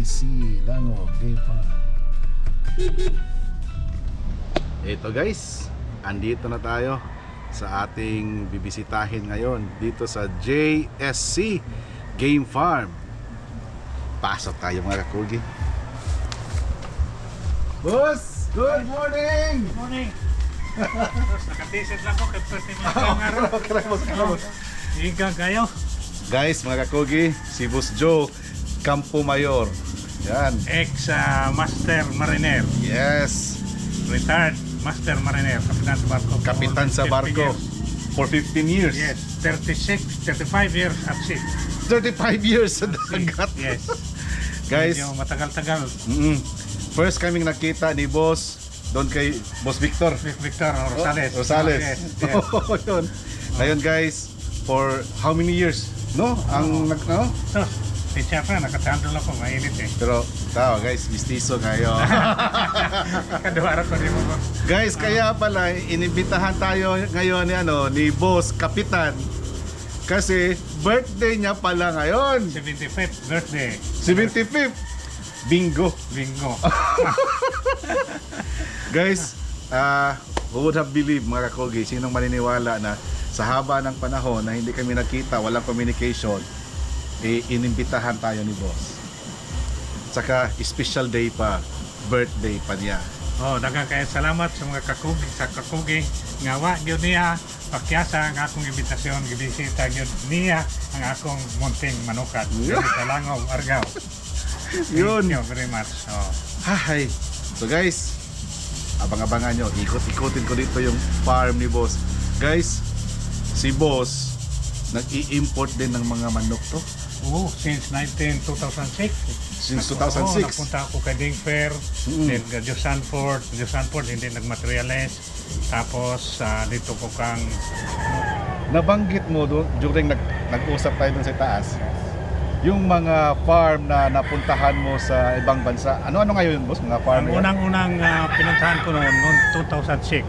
BBC Lango Game Farm. Ito guys, andito na tayo sa ating bibisitahin ngayon dito sa JSC Game Farm. Pasok tayo mga kakugi. Boss, good morning! Morning. Tapos nakatisip lang ko time yung araw. Karamos, karamos. Iga kayo. Guys, mga kakugi, si Boss Joe Campo Mayor. Yan. Ex ah, Master Mariner. Yes. Retired Master Mariner. Kapitan sa barko. Kapitan sa 50 barko years. for 15 years. Yes. 36, 35 years at sea. 35 years sa dagat. Yes. Guys, Medyo matagal-tagal. mm, first kaming nakita ni Boss doon kay Boss Victor. Vic Victor Rosales. Oh, Rosales. Yes. yes. Oh, yun. Ngayon guys, for how many years? No? Ang nag no? So, si Siyempre, nakatandol ako. Mainit eh. Pero tao guys, mistiso kayo. Kaduwara ko din mo. guys, kaya pala inibitahan tayo ngayon ni ano ni Boss Kapitan kasi birthday niya pala ngayon. 75th birthday. 75th. Bingo. Bingo. Guys, uh, who would have believed mga kakogi, sinong maniniwala na sa haba ng panahon na hindi kami nakita, walang communication, eh, inimbitahan tayo ni boss. Saka special day pa, birthday pa niya. Oh, daghang kay salamat sa mga kakugi sa kakugi nga wa gyud niya pakyasa ang akong imbitasyon gibisita gyud niya ang akong munting manukat. Yeah. Sa Langaw, Argao. Yun. Thank you very much. Oh. Hi. So guys, abang-abangan nyo, ikot-ikotin ko dito yung farm ni boss. Guys, si boss, nag-i-import din ng mga manok to. Oh, since 19 2006. Since Nag- 2006. Oo, napunta ako kay Ding Fair, Mm. then uh, Diyos Sanford, Diyos Sanford hindi nagmaterialize. Tapos ah, dito ko kang Nabanggit mo doon, during nag, nag-usap tayo dun sa taas, yung mga farm na napuntahan mo sa ibang bansa. Ano-ano ngayon, boss? Mga farm ang unang-unang ah, pinuntahan ko noon noon 2006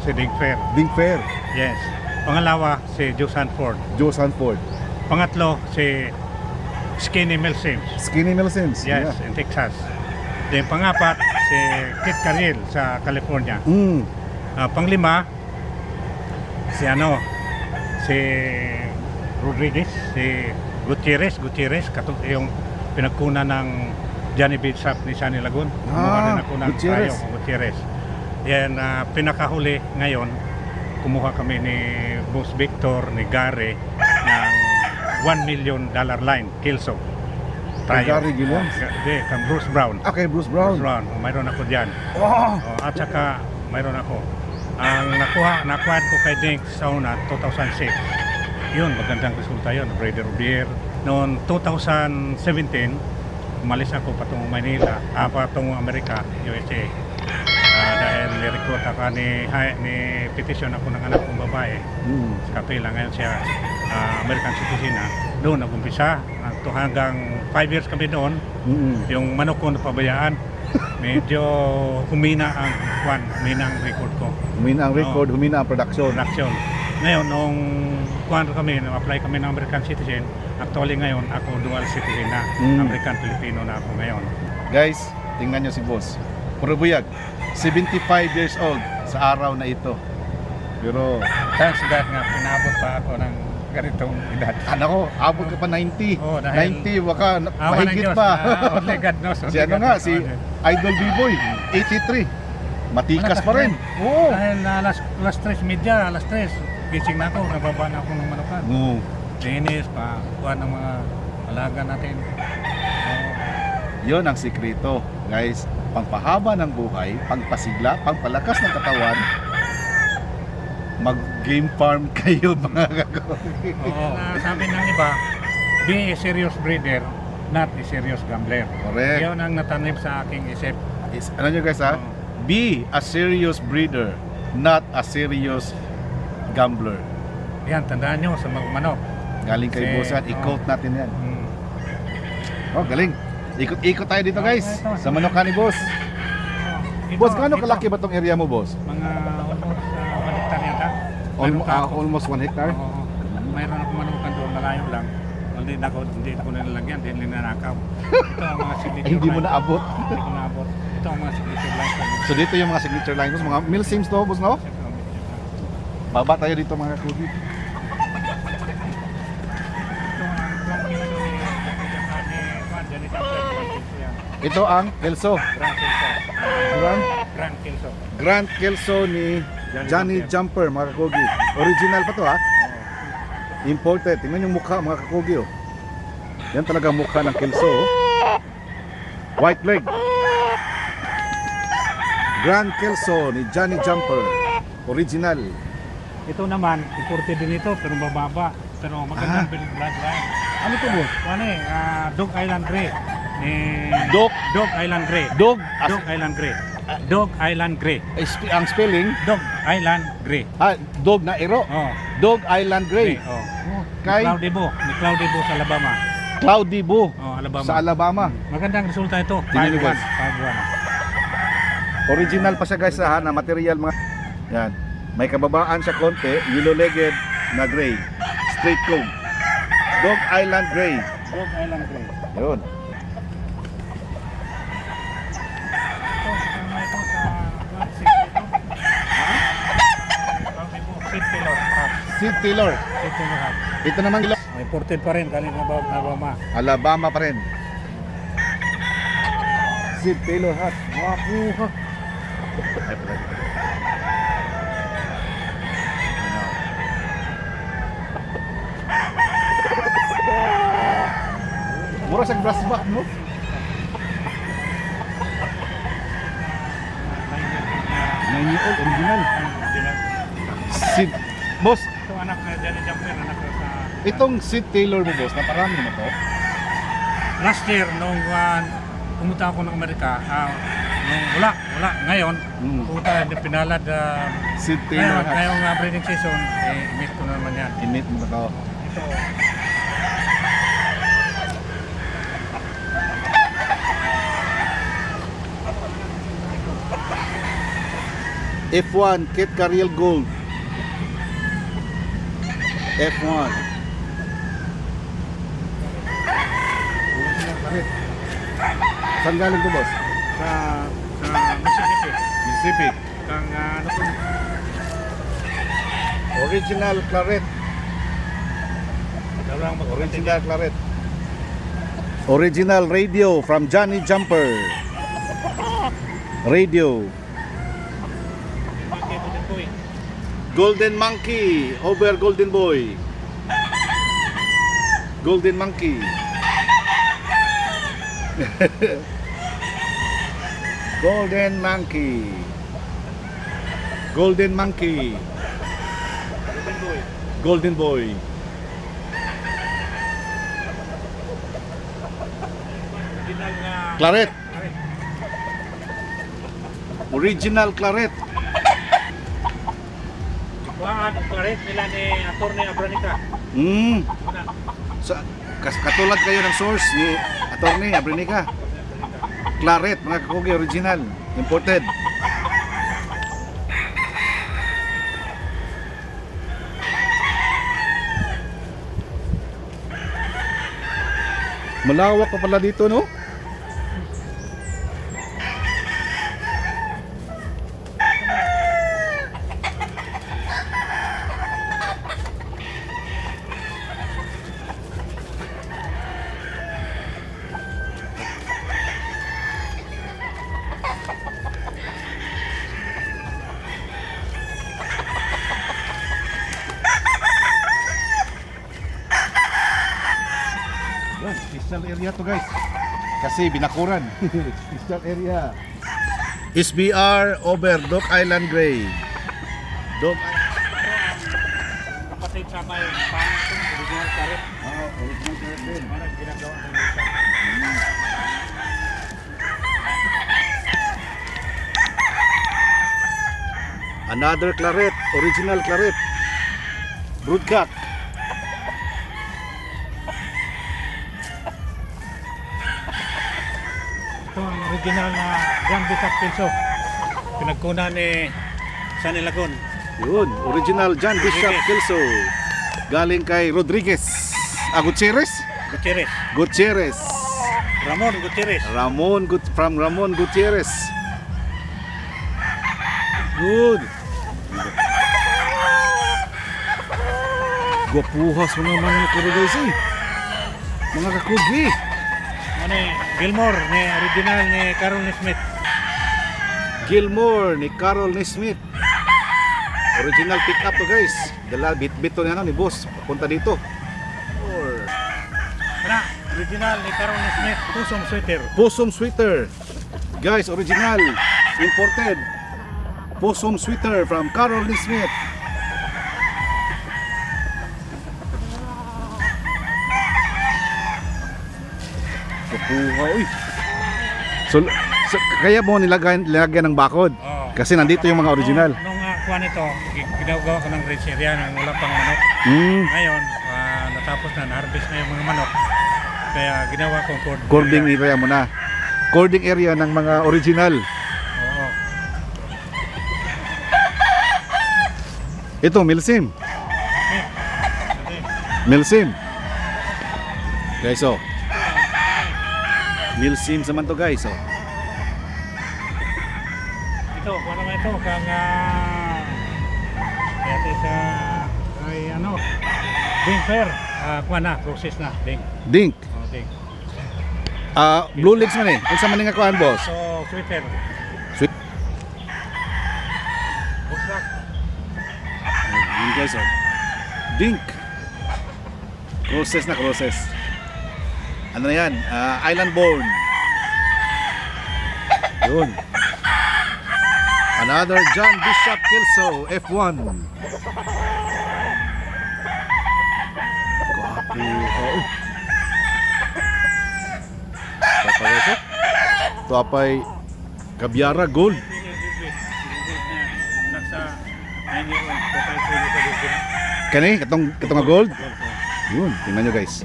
si Ding Fair. Big Fair, Yes. Pangalawa si Diyos Sanford. Joe Sanford, Pangatlo, si Skinny Mill Sims. Skinny Nelsons. Yes, in Texas. Then pangapat, si Kit Carriel sa California. Mm. Ah, panglima, si ano, si Rodriguez, si Gutierrez, Gutierrez, katong yung pinagkuna ng Johnny B. Shop ni Sunny Lagun. Kumuha Ah, rin ako ng Gutierrez. tayo, Gutierrez. Yan, ah, pinakahuli ngayon, kumuha kami ni Boss Victor, ni Gary, 1 million dollar line, Kilso. Kay Gary Gilliams? Hindi, kang Bruce Brown. Okay, Bruce Brown. Bruce Brown, oh, mayroon ako dyan. Oh! Oh, at saka mayroon ako. Ang nakuha, nakuha ko kay Dink sa una, 2006. Yun, magandang resulta yun. Brother Beer. Noong 2017, umalis ako patungong Manila, ah, patungong Amerika, USA. Ah, dahil ni-recruit ako ni, ni petition ako ng anak kong babae Mm. sa kapila. Ngayon siya ah, American citizen na. Doon nag-umpisa. Ito hanggang 5 years kami doon. Mm. Yung manok ko napabayaan. Medyo humina ang kwan, humina ang record ko. Humina ang record, humina ang production. Production. Ngayon, nung kwan kami, nung apply kami ng American citizen, actually ngayon, ako dual citizen na. Mm. American-Filipino na ako ngayon. Guys, tingnan nyo si boss. Puro buyag. 75 years old sa araw na ito. Pero, Thanks God nga, pinabot pa ako ng ganitong edad. ano ko, abot ka pa 90. Oo, dahil- 90, baka na- Awa ng mahigit Diyos, pa. ah, only God knows. si only ano God nga, knows. si Idol B-Boy, 83. Matikas pa rin. Oo. Dahil na alas, alas 3 media, alas 3, gising na ako, nababa na ako ng manukan. Oo. Linis, pa, kuha ng mga alaga natin. Yun ang sikreto, guys. Pangpahaba ng buhay, pangpasigla, pangpalakas ng katawan, mag-game farm kayo mga kakogi. Oo. Sabi ng iba, be a serious breeder, not a serious gambler. Correct. Yun ang natanim sa aking isip. Is, ano nyo guys ha? Be a serious breeder, not a serious gambler. Yan, tandaan nyo sa mga manok. Galing kay Si- Bosan, i-quote natin yan. Hmm. Oh, galing. Ikot-ikot tayo dito guys. Oh. Sa Manokan ni Boss. Ito, Boss, gaano ito, kalaki ba tong area mo, Boss? Mga almost uh, baliktad yata. Almost, Meron pa ako. almost one hectare? Oo. Mayroon ako manukan doon, malayo lang. Hindi na ako, hindi ako nilalagyan, hindi ninanakaw. Ito ang mga signature Ay, hindi mo naabot. Hindi ko naabot. Ito ang mga signature line ko. So dito yung mga signature line boss, mga mill sims to boss no? Baba tayo dito mga yan. Ito ang Kelso. Grand Kelso. Grand, Grand Kelso. Grand Kelso ni Johnny Jumper mga kakogi. Original pa to ha. Imported. Tingnan yung mukha mga kakogi oh. Yan talaga ang mukha ng Kelso oh. White leg. Grand Kelso ni Johnny Jumper. Original. Ito naman, imported din ito, pero mababa. Pero magandang Ah. build bloodline. Ano to boss? Ano eh, ah, Dog Island Grey. Eh, Dog. Dog Island Grey. Dog. Dog Island Grey. Dog Island Grey. Sp- ang spelling, Dog Island Grey. ah, dog na ero. Oh, Dog Island Gray. Oh. Kay Cloudy Bo. Ni Cloudy Bo sa Alabama. Cloudy Boo Oh, Alabama. sa Alabama. Magandang resulta ito. Tingnan niyo, 5-1. guys. 5-1. Original pa siya guys ha, na material mga yan. May kababaan siya konti, yellow-legged na gray. Straight comb. Dog Island Gray. Dog Island Grey. Yun. Ito, kasama ito sa Grand City ito. Cloudy Bo. Sid Taylor. Sid Taylor. Sid Taylor half. Ito naman ilo- Oh, Imported pa rin galing na Alabama. Alabama pa rin. Sid Taylor hat. Wapo ha. Ay, pala. Mura sa brass back mo. Nine year old, original. Sid, boss, anak na Johnny Jumper, anak na sa... itong Sid Taylor mo boss, naparami na to. Last year, nung uh, pumunta ako ng Amerika, ah, nung wala, wala. Ngayon, Mm. pumunta, hindi pinalad. Uh, Sid Taylor ngayon, ngayong uh, breeding season, eh, meet ko na naman yan. Init mo na to. Ito, F1 Kit Cariel Gold. F1. Saan galing to, boss? sa, sa Mississippi. Mississippi. Kang, uh, ano po, Original Claret. Original Claret. Original radio from Johnny Jumper. Radio. Monkey, Golden Boy. Golden Monkey over Golden Boy. Golden Monkey. Golden Monkey. Golden Monkey. Golden Boy. Golden Boy. Claret. Original Claret. Kuhaan, Claret nila ni Atty. Abranica. Mm. Sa, kas, katulad kayo ng source ni Attorney Abrinica. Claret, mga kakugi, original. Imported. Malawak pa pala dito, no? Yan, special area to guys. Kasi binakuran. special area. SBR over Dock Island Gray. Dock Kapatid sa may pangitong original Claret. Ah, original Claret din. Parang ginagawa ng isa. Another claret, original claret. Broodcock. Ito ang original na Grand Bishop Pilso. Pinagkunan ni Sunny Lagun. Yun, original John Bishop Rodriguez. Kelso. Galing kay Rodriguez. Ah, Gutierrez? Gutierrez. Gutierrez. Ramon Gutierrez. Ramon Gut from Ramon Gutierrez. Good. Gwapuhas mo naman ni Kuro guys eh. Mga kakugi. Eh, Gilmore ni original ni Carol Smith. Gilmore ni Carol Nesmith. Original pick up to guys. Dala bit bit to ni ano ni boss. Punta dito. Or Kana, original ni Carol Smith. Pusong sweater. Possum sweater. Guys, original. Imported. Possum sweater from Carol Nesmith. Kapuha, uy. So, so, kaya mo nilagyan, nilagyan ng bakod. Oh. Kasi nandito yung mga original. Nung, nung uh, kuha nito, gi- ginagawa ko ng red area nang wala pang manok. Hmm. Ngayon, ah, natapos na, na-harvest na yung mga manok. Kaya ginawa ko cord. Cording area mo na. Cording area ng mga original. Oo. Ito, Milsim. Okay. Okay. Milsim. Oh. Milsim naman to guys, oh. Ito, naman ito. Kang, uh, ito sa, ay ano, Ding Fair. Ah, kuha na, process na, Ding. Dink. Oh, Ding. Ah, blue legs man eh. Unsa man nga kuan, boss? So, sweater. Sweet. Buksak. Yun guys, oh. Dink. Process na process. Ano na yan? Ah, island born. Yun. Another John Bishop Kelso, F1. Kapo. Oh. Ito guys, oh. Ito apay Kabyara Gold. Nasa 9 year old. Total po sa Luzon. Kani, katong, katong gold. Yun, tingnan nyo guys.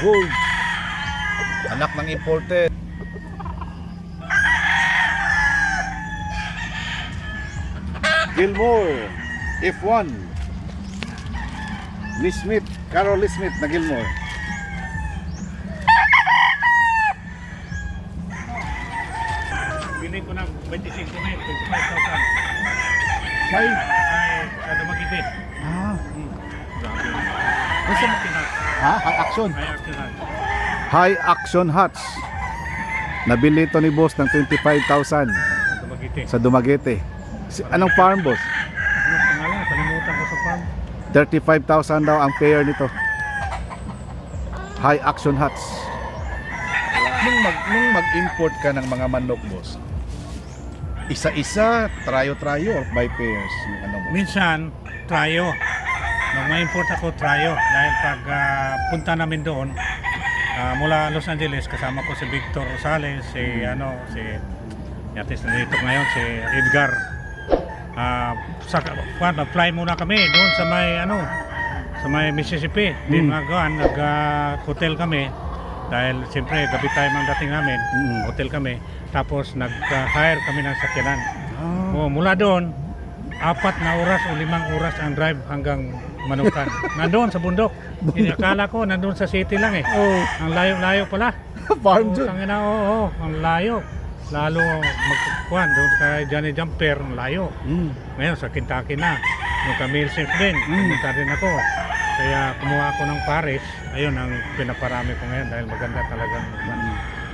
Gold. Anak ng imported. Gilmore. F1. Lee Smith. Carol Lee Smith na Gilmore. Bili ko ng 25 na yun, 25,000. Kay? Ay, sa Dumaguete. Ah. Hmm. Grabe. Basta- Ay, action hat. Ha? High action. High action hats. Nabili ito ni boss ng 25,000 Sa Dumaguete. sa Dumaguete. Si, anong farm boss? Ano pangalan? Kalimutan ko sa farm. 35,000 daw ang pair nito. High action hats. Nung, mag, nung mag-import ka ng mga manok boss, isa-isa, trayo-trayo or by pairs? Yung ano mo? Minsan, tryo. Nung ma-import ako, tryo. Dahil pag ah, punta namin doon, ah, mula Los Angeles, kasama ko si Victor Rosales, si ano, si Yatis na dito ngayon, si Edgar. Ah, sa kwan, nag-fly muna kami doon sa may ano, sa may Mississippi. Mm. magawan, nag-hotel kami. Dahil siyempre gabi time ang dating namin, Mm. hotel kami. Tapos nag-hire kami ng sakyanan. Ah, Oh, mula doon, apat na oras o limang oras ang drive hanggang Manukan. nandoon sa bundok. Hindi, akala ko nandoon sa city lang eh. oh, Ang layo-layo pala. farm Oh, dyan. oo, oo, ang layo. Lalo magkukuhan doon kay Johnny Jumper, ang layo. Mm. Ngayon sa Kentucky na. Nung ka Milsif din, Mm. pumunta din ako. Kaya kumuha ako ng Paris. Ayun ang pinaparami ko ngayon dahil maganda talagang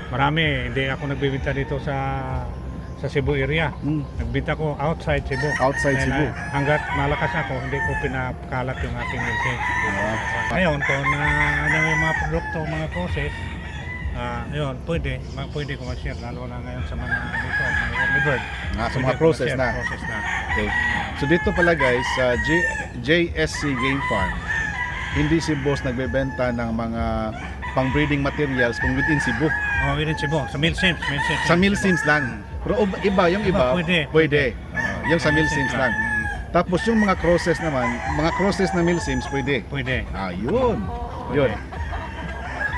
marami. Hindi ako nagbibinta dito sa sa Cebu area. Mm. Nagbinta ko outside Cebu. Outside Dahil, Cebu. ah, hanggat malakas ako, hindi ko pinakalat yung aking milsif. Ah. Ngayon, kung uh, ano yung mga produkto, mga process, ah ayun, pwede, ma- pwede ko ma-share, lalo na ngayon sa mga dito, mga early bird. Ah, sa mga process na. Process na. Okay. So dito pala guys, sa J- JSC Game Farm, hindi si boss nagbebenta ng mga pang-breeding materials kung within Cebu. Oh, within Cebu, sa Mill Sims, Mill Sims. Sa Mill Sims lang. Pero iba, yung iba, Iba, pwede. pwede. Ah, yung sa Mill Sims lang. Tapos yung mga crosses naman, mga crosses na Mill Sims, pwede. Pwede. Ah, yun. Yun.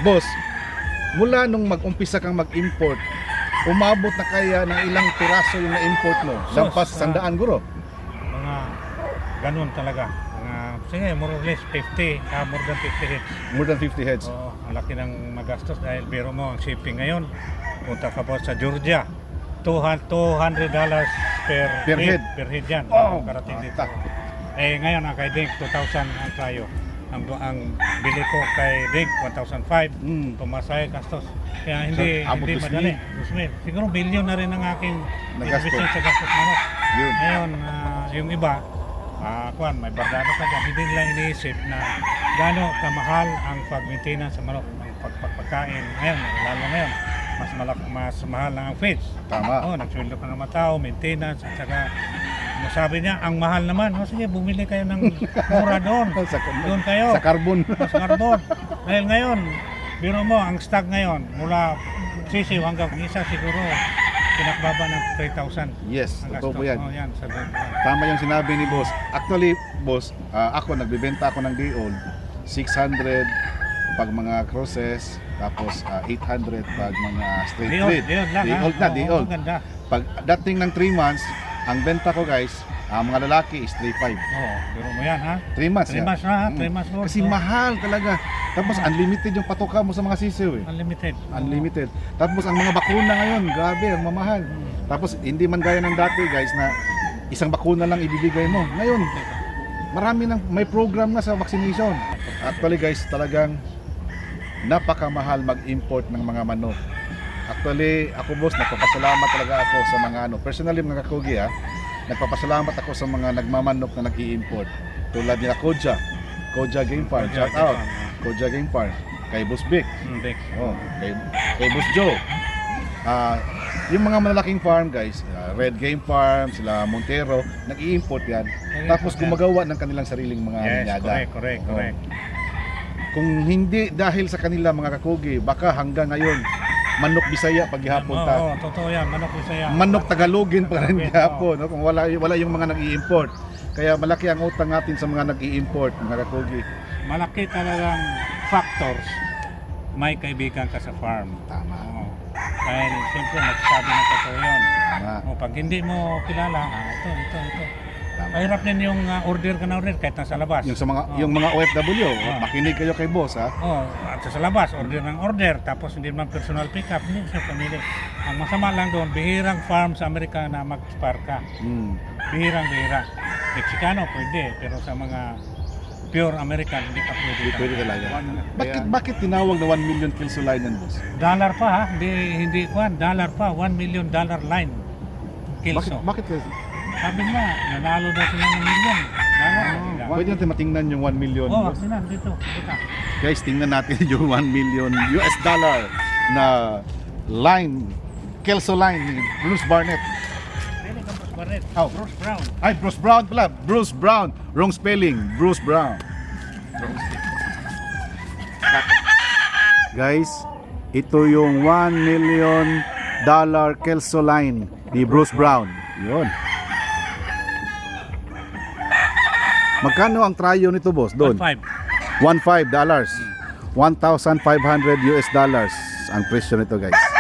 Boss, mula nung mag-umpisa kang mag-import, umabot na kaya ng ilang piraso yung na-import mo? Lampas ah. sandaan guro. Mga ganun talaga. Mga, sige, more or less 50, ah, more than 50 hits. More than 50 heads. Oo, ang laki ng magastos dahil biro mo ang shipping ngayon. Punta ka po sa Georgia. 200 dollars per, Per head. Per head yan. Oh, karating dito. Eh ngayon ang kay Dink 2,000 ang tayo. Ang, ang bili ko kay Dink 1,005. Mm. Pumasay gastos. Kaya hindi So, abot hindi 2,000. madali. 2,000. Siguro billion na rin ang aking Nagastos. investment sa gastos manok. Yun. Ngayon, ah, yung iba, ah, kuwan, may bardado ka dyan, hindi nila iniisip na gaano kamahal ang pag-maintenance sa manok, ang pagpagkain. Ngayon, lalo ngayon, mas malak mas mahal na ang feeds. Tama. Oo, nagsweldo ka ng mga tao, maintenance, at saka masabi niya, ang mahal naman. O sige, bumili kayo ng mura doon. Sa, Doon kayo. sa carbon. Mas carbon. Dahil ngayon, biro mo, ang stock ngayon, mula sisiw hanggang isa siguro, pinakbaba ng 3,000. yes, totoo po yan. Oh, yan, sa. Tama yung sinabi ni boss. Actually, boss, ah, ako nagbebenta ako ng day old. 600 pag mga crosses, tapos ah, 800 pag mga straight Di old, di old lang. Day ha? old na, day old. Ganda. Pag dating ng 3 months, ang benta ko guys, ang mga lalaki is 3.5. Oo, biro mo yan ha. 3 months 3 yan. months na ha, Mm. 3 months old. Kasi mahal talaga. Tapos unlimited yung patoka mo sa mga sisiw eh. Unlimited. Unlimited. Tapos ang mga bakuna ngayon, grabe, ang mamahal. Mm. Tapos hindi man gaya ng dati guys na isang bakuna lang ibibigay mo. Ngayon, marami nang may program na sa vaccination. Actually guys, talagang napakamahal mag-import ng mga manok. Actually, ako boss, nagpapasalamat talaga ako sa mga ano, personally mga kakugi ha, nagpapasalamat ako sa mga nagmamanok na nag-i-import. Tulad nila Koja, Koja Game Farm, Koja shout out, Farm, Koja Game Farm, kay Boss Vic, Mm, Dick. Oh, kay, kay Boss Joe. Ah, yung mga malalaking farm guys, ah, Red Game Farm, sila Montero, nag-i-import yan. Tapos gumagawa ng kanilang sariling mga Yes, linyada. correct, correct, Oh. correct. Kung hindi dahil sa kanila mga kakugi, baka hanggang ngayon manok Bisaya paghihapon ta. oo, totoo yan, manok Bisaya. Manok Tagalogin pa rin gihapon, no? Kung wala wala yung mga nag-i-import. Kaya malaki ang utang natin sa mga nag-i-import, mga kakugi. Malaki talagang factors may kaibigan ka sa farm. Tama. Oo. Dahil siyempre nagsasabi na totoo yun. Tama. O, pag hindi mo kilala, ah, ito, ito, ito. Mahirap din yung ah, order ka na order kahit nasa labas. Yung sa mga Oo. yung mga OFW, Ah. makinig kayo kay boss ha. Oh, at sa labas, order ng order, tapos hindi man personal pickup, hindi siya pamili. Ang masama lang doon, bihirang farm sa Amerika na mag-spar ka. Hmm. Bihirang bihira. Mexicano pwede, pero sa mga pure American, hindi ka pwede. Hindi pwede talaga. Bakit bakit tinawag na 1 million kills sa line boss? Dollar pa ha, hindi, hindi kwan, dollar pa, 1 million dollar line. Bakit Kilso. bakit Sabi nga, nanalo daw sila ng million. Ah, Pwede natin matingnan yung 1 million. Oh, boss. sinan, dito, dito. Guys, tingnan natin yung 1 million US dollar na line, Kelso line ni Bruce Barnett. Dili ka Bruce Barrett. Oh. Bruce Brown. Ay, Bruce Brown pala. Bruce Brown. Wrong spelling. Bruce Brown. Guys, ito yung 1 million dollar Kelso line ni Bruce Brown. Yun. Magkano ang trayo nito, boss? Doon? 1.5. 1.5 dollars. 1,500 US dollars ang presyo nito, guys.